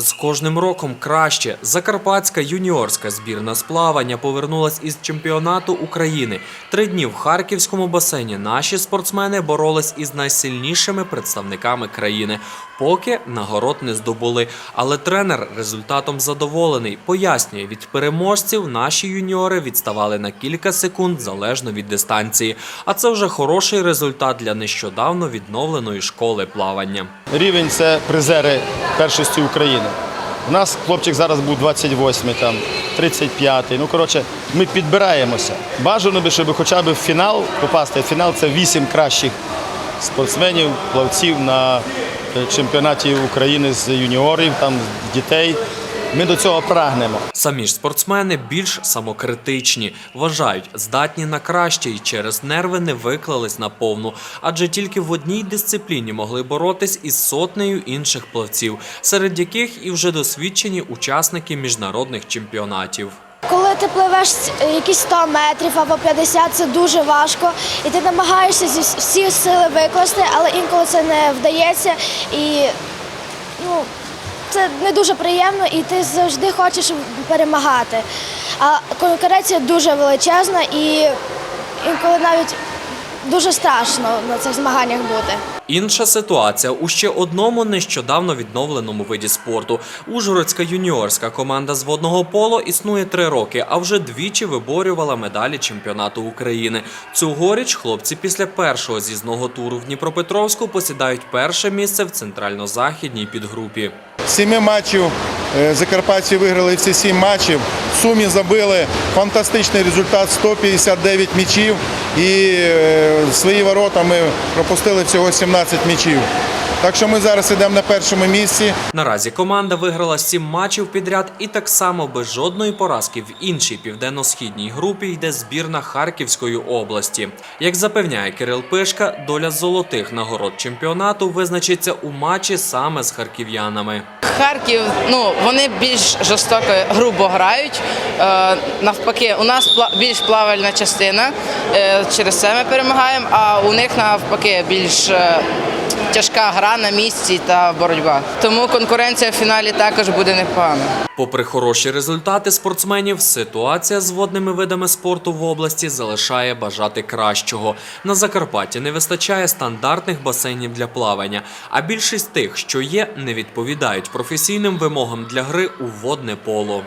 З кожним роком краще. Закарпатська юніорська збірна з плавання повернулась із чемпіонату України. Три дні в харківському басейні наші спортсмени боролись із найсильнішими представниками країни, поки нагород не здобули. Але тренер результатом задоволений. Пояснює, від переможців наші юніори відставали на кілька секунд залежно від дистанції. А це вже хороший результат для нещодавно відновленої школи плавання. Рівень це призери першості України. У нас хлопчик зараз був 28-й, там, 35-й. Ну, коротше, ми підбираємося. Бажано би, щоб хоча б в фінал попасти. Фінал це 8 кращих спортсменів, плавців на е, чемпіонаті України з юніорів, там, дітей. Ми до цього прагнемо. Самі ж спортсмени більш самокритичні, вважають, здатні на краще і через нерви не виклались на повну, адже тільки в одній дисципліні могли боротись із сотнею інших плавців, серед яких і вже досвідчені учасники міжнародних чемпіонатів. Коли ти пливеш е, якісь 100 метрів або 50, це дуже важко, і ти намагаєшся зі вс- всі сили викласти, але інколи це не вдається. І ну, це не дуже приємно, і ти завжди хочеш перемагати. А конкуренція дуже величезна і інколи навіть дуже страшно на цих змаганнях бути. Інша ситуація у ще одному нещодавно відновленому виді спорту. Ужгородська юніорська команда з водного поло існує три роки, а вже двічі виборювала медалі чемпіонату України. Цьогоріч хлопці після першого з'їзного туру в Дніпропетровську посідають перше місце в центрально-західній підгрупі. Сіми матчів закарпатці виграли всі сім матчів. В сумі забили фантастичний результат 159 м'ячів. І е, свої ворота ми пропустили всього 17 м'ячів. Так що ми зараз йдемо на першому місці. Наразі команда виграла сім матчів підряд і так само без жодної поразки в іншій південно-східній групі йде збірна Харківської області. Як запевняє Кирил Пишка, доля золотих нагород чемпіонату визначиться у матчі саме з харків'янами. Харків, ну вони більш жорстоко, грубо грають. Е, навпаки, у нас більш плавальна частина. Е, через це ми перемагаємо. А у них навпаки більш е, тяжка гра на місці та боротьба. Тому конкуренція в фіналі також буде непогана. Попри хороші результати спортсменів, ситуація з водними видами спорту в області залишає бажати кращого. На Закарпатті не вистачає стандартних басейнів для плавання, а більшість тих, що є, не відповідають професійним вимогам для гри у водне поло.